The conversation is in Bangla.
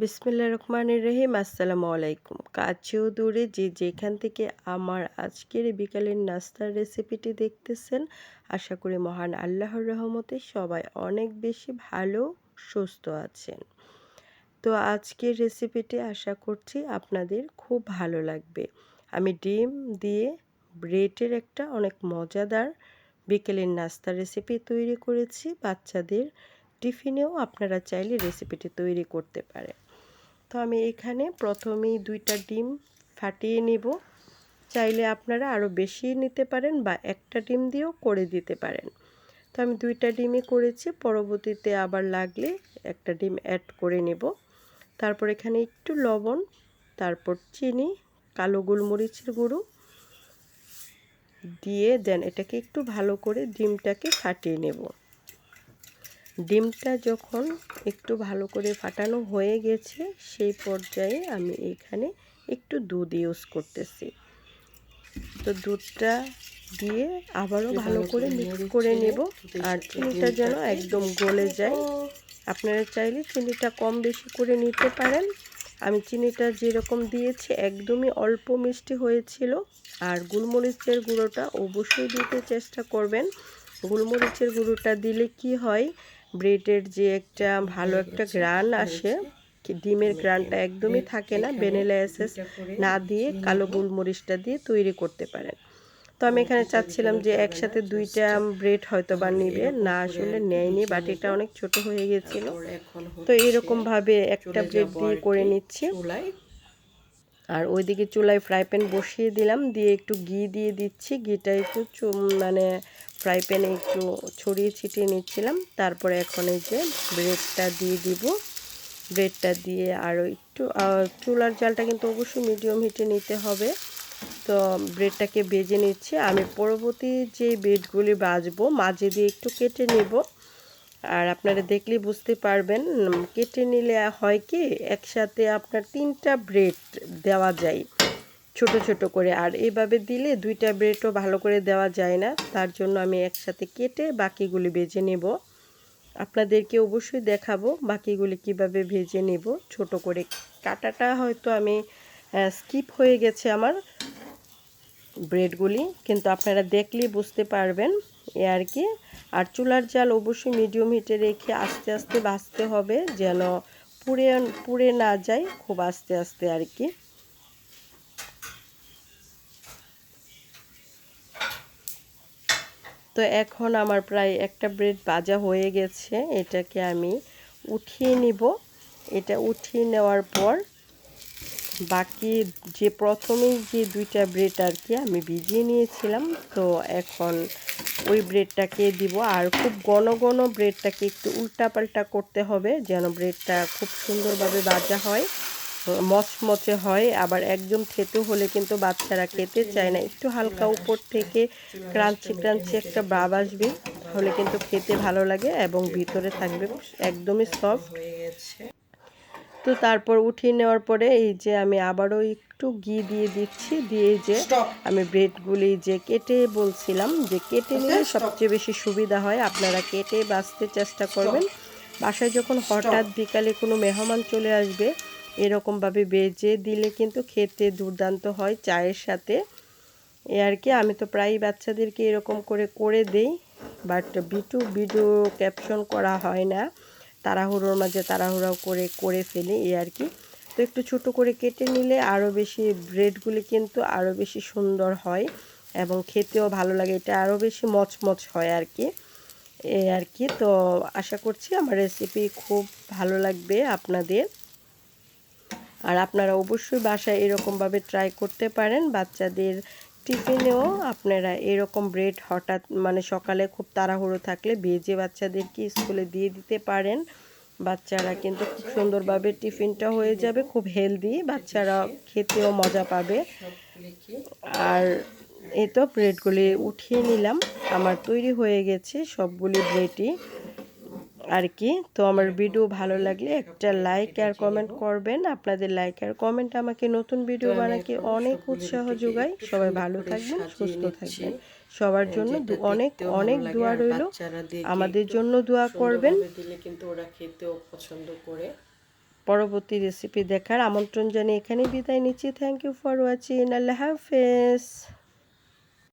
বিসমিল্লা রহমানির রহিম। আসসালামু আলাইকুম। কাছেও দূরে যে যেখান থেকে আমার আজকের বিকালের নাস্তার রেসিপিটি দেখতেছেন, আশা করি মহান আল্লাহর রহমতে সবাই অনেক বেশি ভালো, সুস্থ আছেন। তো আজকের রেসিপিটি আশা করছি আপনাদের খুব ভালো লাগবে। আমি ডিম দিয়ে ব্রেডের একটা অনেক মজাদার বিকেলের নাস্তার রেসিপি তৈরি করেছি। বাচ্চাদের টিফিনেও আপনারা চাইলে রেসিপিটি তৈরি করতে পারেন। তো আমি এখানে প্রথমেই দুইটা ডিম ফাটিয়ে নিব। চাইলে আপনারা আরও বেশি নিতে পারেন বা একটা ডিম দিয়েও করে দিতে পারেন। তো আমি দুইটা ডিমই করেছি, পরবর্তীতে আবার লাগলে একটা ডিম অ্যাড করে নেব। তারপর এখানে একটু লবণ, তারপর চিনি, কালো গোলমরিচের গুঁড়ো দিয়ে দেন এটাকে একটু ভালো করে ডিমটাকে ফাটিয়ে নেব। ডিমটা যখন একটু ভালো করে ফাটানো হয়ে গেছে সেই পর্যায়ে আমি এখানে একটু দুধ ইউজ করতেছি। তো দুধটা দিয়ে আবারও ভালো করে মিক্স করে নেব। আর চিনিটা যেন একদম গলে যায়। আপনারা চাইলে চিনিটা কম বেশি করে নিতে পারেন। আমি চিনিটা যেরকম দিয়েছি একদমই অল্প মিষ্টি হয়েছিল। আর গোলমরিচের গুঁড়োটা অবশ্যই দিতে চেষ্টা করবেন। গোলমরিচের গুঁড়োটা দিলে কি হয় ব্রেডের যে একটা ভালো একটা গ্রান আসে ডিমের গ্রানটা একদমই থাকে না, ভ্যানিলা এসেস না দিয়ে কালো গোলমরিচটা দিয়ে তৈরি করতে পারেন। তো আমি এখানে চাচ্ছিলাম যে একসাথে দুইটা ব্রেড হয়তো বা নিবে, না আসলে নেয়নি বাটিটা অনেক ছোট হয়ে গেছিল। তো এরকমভাবে একটা ব্রেড দিয়ে করে নিচ্ছি। আর ওইদিকে চুলায় ফ্রাই প্যান বসিয়ে দিলাম, দিয়ে একটু ঘি দিয়ে দিচ্ছি, ঘিটা একটু মানে ফ্রাই প্যানে একটু ছড়িয়ে ছিটিয়ে নিচ্ছিলাম। তারপরে এখন এই যে ব্রেডটা দিয়ে দিব। ব্রেডটা দিয়ে আরও একটু চুলার জালটা কিন্তু অবশ্যই মিডিয়াম হিটে নিতে হবে। তো ব্রেডটাকে বেজে নিচ্ছি। আমি পরবর্তী যে ব্রেডগুলি বাজবো, মাঝে দিয়ে একটু কেটে নেব। আর আপনারা দেখলে বুঝতে পারবেন কেটে নিলে হয় কি, একসাথে আপনার তিনটা ব্রেড দেওয়া যায়, ছোট ছোট করে। আর এভাবে দিলে দুইটা ব্রেডও ভালো করে দেওয়া যায় না, তার জন্য আমি একসাথে কেটে বাকিগুলি ভেজে নেব। আপনাদেরকে অবশ্যই দেখাবো বাকিগুলি কীভাবে ভেজে নেব। ছোট করে কাটাটা হয়তো আমি স্কিপ হয়ে গেছে আমার ব্রেডগুলি, কিন্তু আপনারা দেখলেই বুঝতে পারবেন এ আর কি। আর চুলার জাল অবশ্যই মিডিয়াম হিটে রেখে আস্তে আস্তে বাঁচতে হবে যেন পুড়ে পুড়ে না যায়, খুব আস্তে আস্তে আর কি। তো এখন আমার প্রায় একটা ব্রেড ভাজা হয়ে গেছে, এটাকে আমি উঠিয়ে নিব। এটা উঠিয়ে নেওয়ার পর বাকি যে প্রথমেই যে দুইটা ব্রেড আর কি আমি ভিজিয়ে নিয়েছিলাম, তো এখন ওই ব্রেডটাকে দিব। আর খুব ঘন ঘন ব্রেডটাকে একটু উল্টাপাল্টা করতে হবে যেন ব্রেডটা খুব সুন্দরভাবে ভাজা হয়, মচমচে হয়। আবার একদম খেতে হলে কিন্তু বাচ্চারা খেতে চায় না। একটু হালকা উপর থেকে ক্রাঞ্চি ক্রাঞ্চি একটা বাব আসবে, তাহলে কিন্তু খেতে ভালো লাগে এবং ভিতরে থাকবে একদমই সফট তো তারপর উঠিয়ে নেওয়ার পরে এই যে আমি আবারও একটু ঘি দিয়ে দিচ্ছি দিয়ে যে আমি ব্রেডগুলি যে কেটে বলছিলাম যে কেটে নিলে সবচেয়ে বেশি সুবিধা হয়। আপনারা কেটে বাঁচতে চেষ্টা করবেন। বাসায় যখন হঠাৎ বিকালে কোনো মেহমান চলে আসবে এরকমভাবে বেজে দিলে কিন্তু খেতে দুর্দান্ত হয় চায়ের সাথে। এ আর কি আমি তো প্রায়ই বাচ্চাদেরকে এরকম করে করে দেই বাট বিটু ভিডিও ক্যাপশন করা হয় না। তাড়াহুড়োর মাঝে তাড়াহুড়ো করে করে ফেলি এই আর কি। তো একটু ছোট করে কেটে নিলে আরও বেশি ব্রেডগুলি কিন্তু আরও বেশি সুন্দর হয় এবং খেতেও ভালো লাগে। এটা আরও বেশি মচমচ হয় আর কি। এই আর কি, তো আশা করছি আমার রেসিপি খুব ভালো লাগবে আপনাদের। আর আপনারা অবশ্যই বাসায় এরকমভাবে ট্রাই করতে পারেন। বাচ্চাদের টিফিনেও আপনারা এরকম ব্রেড হঠাৎ মানে সকালে খুব তাড়াহুড়ো থাকলে ভেজে বাচ্চাদেরকে স্কুলে দিয়ে দিতে পারেন। বাচ্চারা কিন্তু খুব সুন্দরভাবে টিফিনটা হয়ে যাবে, খুব হেলদি। বাচ্চারা খেতেও মজা পাবে। আর এই তো ব্রেডগুলি উঠিয়ে নিলাম। আমার তৈরি হয়ে গেছে সবগুলি ব্রেডই। আর কি তো আমার ভিডিও ভালো লাগলে একটা লাইক আর কমেন্ট করবেন। আপনাদের লাইক আর কমেন্ট আমাকে নতুন ভিডিও বানাতে অনেক উৎসাহ যোগায় সবাই ভালো থাকবেন সুস্থ থাকবেন। সবার জন্য অনেক অনেক দোয়া রইল। আমাদের জন্য দোয়া করবেন। দিলে কিন্তু ওরা খেতেও পছন্দ করে। পরবর্তী রেসিপি দেখার আমন্ত্রণ জানিয়ে এখানেই বিদায় নিচ্ছি। থ্যাংক ইউ ফর ওয়াচিং আল্লাহ হাফেজ।